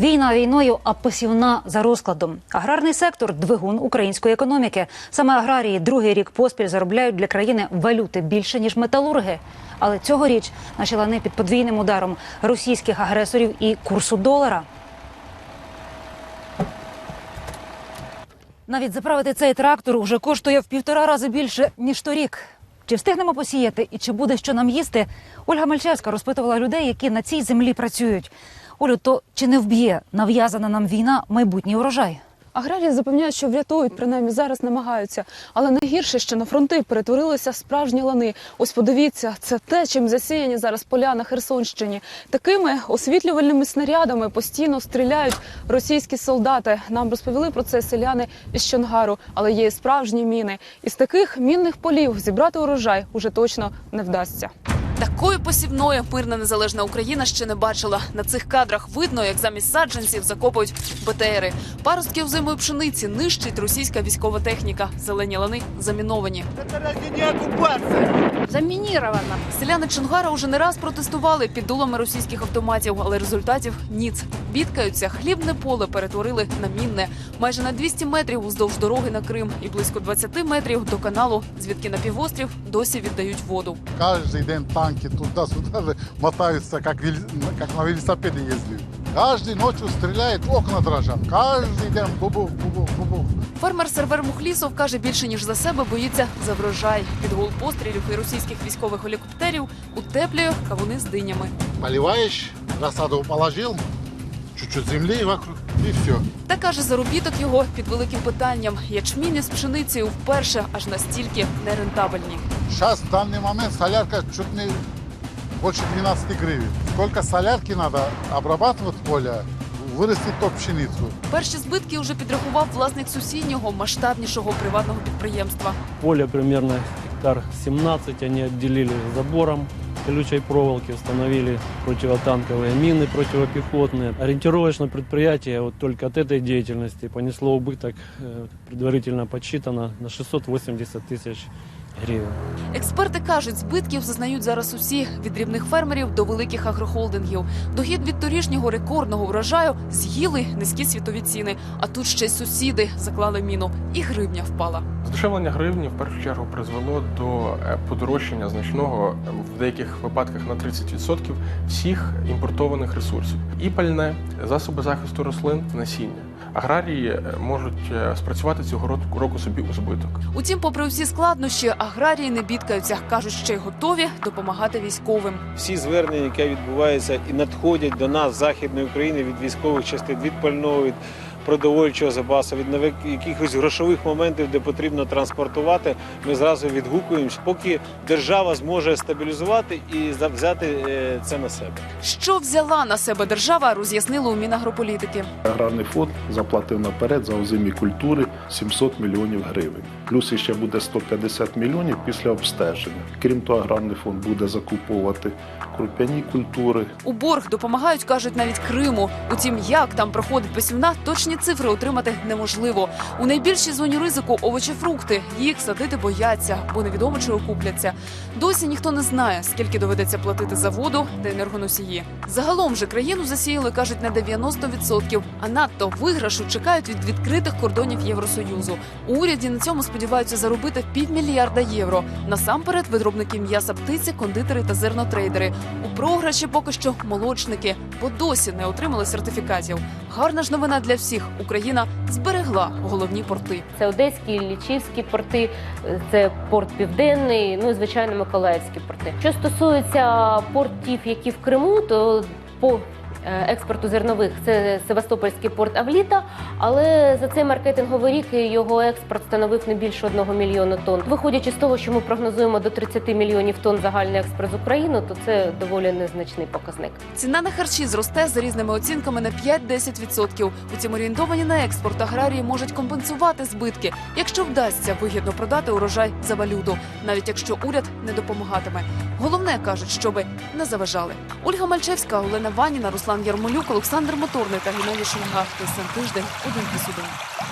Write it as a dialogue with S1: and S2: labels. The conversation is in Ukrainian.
S1: Війна війною, а посівна за розкладом. Аграрний сектор двигун української економіки. Саме аграрії другий рік поспіль заробляють для країни валюти більше ніж металурги. Але цьогоріч наші лани під подвійним ударом російських агресорів і курсу долара. Навіть заправити цей трактор уже коштує в півтора рази більше ніж торік. Чи встигнемо посіяти і чи буде що нам їсти? Ольга Мальчевська розпитувала людей, які на цій землі працюють. Олю, то чи не вб'є нав'язана нам війна майбутній урожай?
S2: Аграрії запевняють, що врятують, принаймні зараз намагаються. Але найгірше, що на фронти перетворилися справжні лани. Ось подивіться, це те, чим засіяні зараз поля на Херсонщині. Такими освітлювальними снарядами постійно стріляють російські солдати. Нам розповіли про це селяни із Чонгару, але є і справжні міни. Із таких мінних полів зібрати урожай уже точно не вдасться.
S3: Такої посівної мирна незалежна Україна ще не бачила. На цих кадрах видно, як замість саджанців закопують БТРи. Паростки зимої пшениці нищить російська військова техніка. Зелені лани заміновані.
S4: Это наразі не.
S3: Селяни Чонгара уже не раз протестували під дулами російських автоматів, але результатів ніц Бідкаються, хлібне поле перетворили на мінне. Майже на 200 метрів уздовж дороги на Крим і близько 20 метрів до каналу, звідки на півострів досі віддають воду.
S5: Каждый день танки туда-сюда же мотаются, как, вели- как на велосипеде ездили. Каждый ночью стреляет, окна дрожат. Каждый день бубух, бубух, бубух.
S3: Фермер Сервер Мухлісов каже, більше ніж за себе боїться за врожай. Під гул пострілів і російських військових гелікоптерів утеплює кавуни з динями.
S5: Поливаешь, рассаду положил, чуть-чуть земли вокруг, и все.
S3: Та каже, заробіток його під великим питанням. Ячмінь із пшеницею вперше аж настільки нерентабельні.
S5: Сейчас в данный момент солярка чуть не больше 12 гривен. Сколько солярки надо обрабатывать поле, вырастить ту пшеницу.
S3: Перші збитки вже підрахував власник сусіднього масштабнішого приватного підприємства.
S6: Поле примерно гектар 17 они отделили забором колючей проволоки, установили противотанковые мины противопехотные. Ориентировочно предприятие вот только от этой деятельности понесло убыток, э, предварительно подсчитано, на 680 тысяч гривен.
S3: Експерти кажуть, збитків зазнають зараз усі від дрібних фермерів до великих агрохолдингів. Дохід від торішнього рекордного врожаю з'їли низькі світові ціни. А тут ще й сусіди заклали міну, і гривня впала.
S7: Здешевлення гривні в першу чергу призвело до е, подорожчання значного е, в деяких випадках на 30% всіх імпортованих ресурсів: і пальне, засоби захисту рослин, насіння. Аграрії е, можуть спрацювати цього року- року собі у збиток.
S3: Утім, попри всі складнощі, аграрії не бідкаються. кажуть, що й готові допомагати військовим.
S8: всі звернення, які відбуваються і надходять до нас з західної України від військових частин, від пального, від продовольчого запасу, від якихось грошових моментів, де потрібно транспортувати, ми зразу відгукуємося, поки держава зможе стабілізувати і взяти е, це на себе.
S3: Що взяла на себе держава, роз'яснили у Мінагрополітики.
S9: Аграрний фонд заплатив наперед за озимі культури 700 мільйонів гривень. Плюс ще буде 150 мільйонів після обстеження. Крім того, аграрний фонд буде закуповувати круп'яні культури,
S3: У борг допомагають, кажуть, навіть Криму. Утім, як там проходить посівна, точні цифри отримати неможливо. У найбільшій зоні ризику овочі, фрукти. Їх садити бояться, бо невідомо чи окупляться. Досі ніхто не знає, скільки доведеться платити за воду та енергоносії. Загалом же країну засіяли, кажуть, на 90%, а надто виграшу чекають від відкритих кордонів Євросоюзу. У уряді на цьому сподіваються заробити півмільярда євро. Насамперед, виробники м'яса птиці, кондитери та зернотрейдери. У програші поки що молочники, бо досі не отримали сертифікатів. Гарна ж новина для всіх. Україна зберегла головні порти.
S10: Це Одеські, Лічівські порти, це порт Південний, ну і звичайно Миколаївські порти. Що стосується портів, які в Криму, то по експорту зернових це Севастопольський порт Авліта, але за цей маркетинговий рік його експорт становив не більше одного мільйона тонн. Виходячи з того, що ми прогнозуємо до 30 мільйонів тонн загальний експорт з України, то це доволі незначний показник.
S3: Ціна на харчі зросте за різними оцінками на 5-10%. Утім, орієнтовані на експорт аграрії можуть компенсувати збитки, якщо вдасться вигідно продати урожай за валюту, навіть якщо уряд не допомагатиме. Головне кажуть, щоби не заважали. Ольга Мальчевська, Олена Ваніна, Руслан Ярмолюк, Олександр Моторний та Геннадій Шульга. ТСН тиждень 1+,1.